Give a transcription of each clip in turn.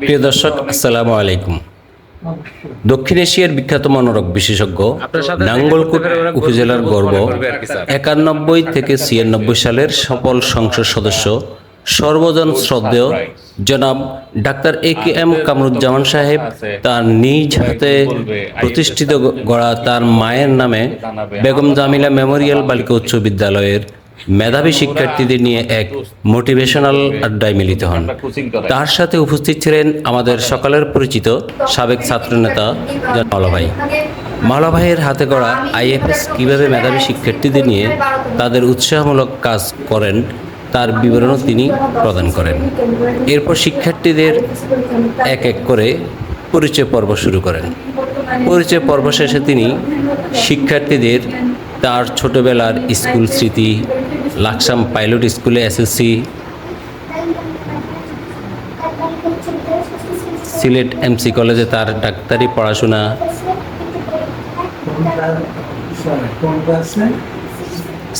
প্রিয় দর্শক আসসালামু আলাইকুম। দক্ষিণ এশিয়ার বিখ্যাত মনোরোগ বিশেষজ্ঞ নাঙ্গলকোট উপজেলার গর্ব একানব্বই থেকে ছিয়ানব্বই সালের সফল সংসদ সদস্য সর্বজন শ্রদ্ধেয় জনাব doctor A K M Kamruzzaman সাহেব তার নিজ হাতে প্রতিষ্ঠিত গড়া তার মায়ের নামে বেগম জামিলা মেমোরিয়াল বালিকা উচ্চ বিদ্যালয়ের মেধাবী শিক্ষার্থীদের নিয়ে এক মোটিভেশনাল আড্ডায় মিলিত হন। তার সাথে উপস্থিত ছিলেন আমাদের সকালের পরিচিত সাবেক ছাত্রনেতা মালাভাই মালাভাইয়ের হাতে গড়া আইএফএস কীভাবে মেধাবী শিক্ষার্থীদের নিয়ে তাদের উৎসাহমূলক কাজ করেন, তার বিবরণও তিনি প্রদান করেন। এরপর শিক্ষার্থীদের এক এক করে পরিচয় পর্ব শুরু করেন। পরিচয় পর্ব শেষে তিনি শিক্ষার্থীদের তার ছোটবেলার স্কুল স্মৃতি লাকসাম পাইলট স্কুলে এসএসসি সিলেট এমসি কলেজে তার ডাক্তারি পড়াশোনা।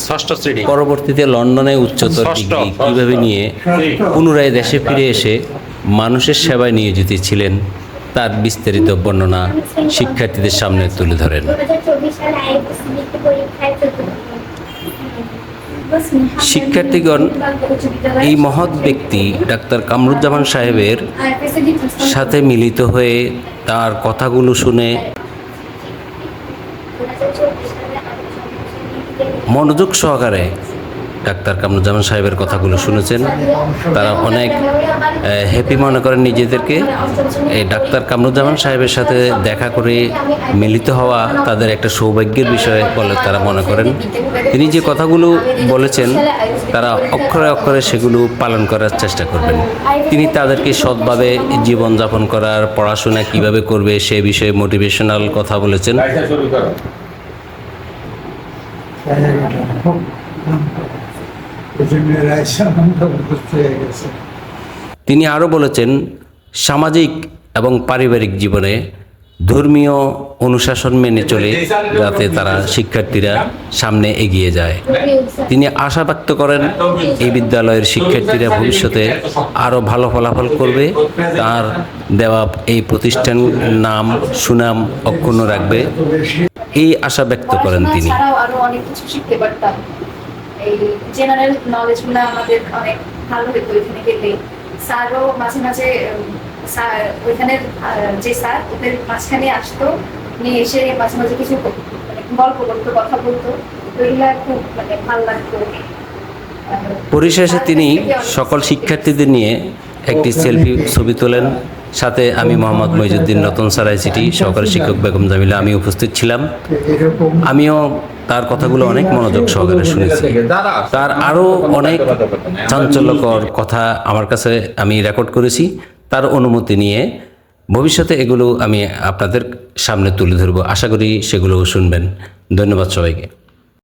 ষষ্ঠ শ্রেণি। পরবর্তীতে লন্ডনে উচ্চতর। ডিগ্রি কীভাবে নিয়ে পুনরায় দেশে ফিরে এসে মানুষের সেবায় নিয়োজিত ছিলেন তার বিস্তারিত বর্ণনা শিক্ষার্থীদের সামনে তুলে ধরেন। শিক্ষার্থীগণ, এই মহৎ ব্যক্তি ডাক্তার কামরুজ্জামান সাহেবের সাথে মিলিত হয়ে তার কথাগুলো শুনে মনোযোগ সহকারে ডাক্তার কামরুজ্জামান সাহেবের কথাগুলো শুনেছেন। তারা অনেক হ্যাপি মনে করেন নিজেদেরকে। এই ডাক্তার কামরুজ্জামান সাহেবের সাথে দেখা করে মিলিত হওয়া তাদের একটা সৌভাগ্যের বিষয় বলে তারা মনে করেন। তিনি যে কথাগুলো বলেছেন, তারা অক্ষরে অক্ষরে সেগুলো পালন করার চেষ্টা করবেন। তিনি তাদেরকে সৎভাবে জীবনযাপন করার, পড়াশোনা কীভাবে করবে সে বিষয়ে মোটিভেশনাল কথা বলেছেন। তিনি আরও বলেছেন, সামাজিক এবং পারিবারিক জীবনে ধর্মীয় অনুশাসন মেনে চলে যাতে তারা শিক্ষার্থীরা সামনে এগিয়ে যায়। তিনি আশা ব্যক্ত করেন, এই বিদ্যালয়ের শিক্ষার্থীরা ভবিষ্যতে আরও ভালো ফলাফল করবে। তার দেওয়া এই প্রতিষ্ঠান নাম, সুনাম অক্ষুণ্ণ রাখবে। এই আশা ব্যক্ত করেন তিনি। এই জেনারেল নলেজগুলো আমাদের অনেক ভালো হতো ওইখানে গেলে। স্যারও মাঝে মাঝে আহ, যে স্যার ওদের মাঝখানে আসতো নিয়ে এসে মাঝে মাঝে কিছু মানে গল্প করতো কথা বলতো। ওইগুলা খুব মানে ভালো লাগতো। পরিশেষে তিনি সকল শিক্ষার্থীদের নিয়ে একটি সেলফি ছবি তোলেন। সাথে আমি মোহাম্মদ মইজুদ্দিন রতন সারাই সিটি সহকারী শিক্ষক বেগম জামিলা আমি উপস্থিত ছিলাম। আমিও তার কথাগুলো অনেক মনোযোগ সহকারে শুনেছি। তার আরও অনেক চাঞ্চল্যকর কথা আমার কাছে আমি রেকর্ড করেছি। তার অনুমতি নিয়ে ভবিষ্যতে এগুলো আমি আপনাদের সামনে তুলে ধরব। আশা করি সেগুলো শুনবেন। ধন্যবাদ সবাইকে।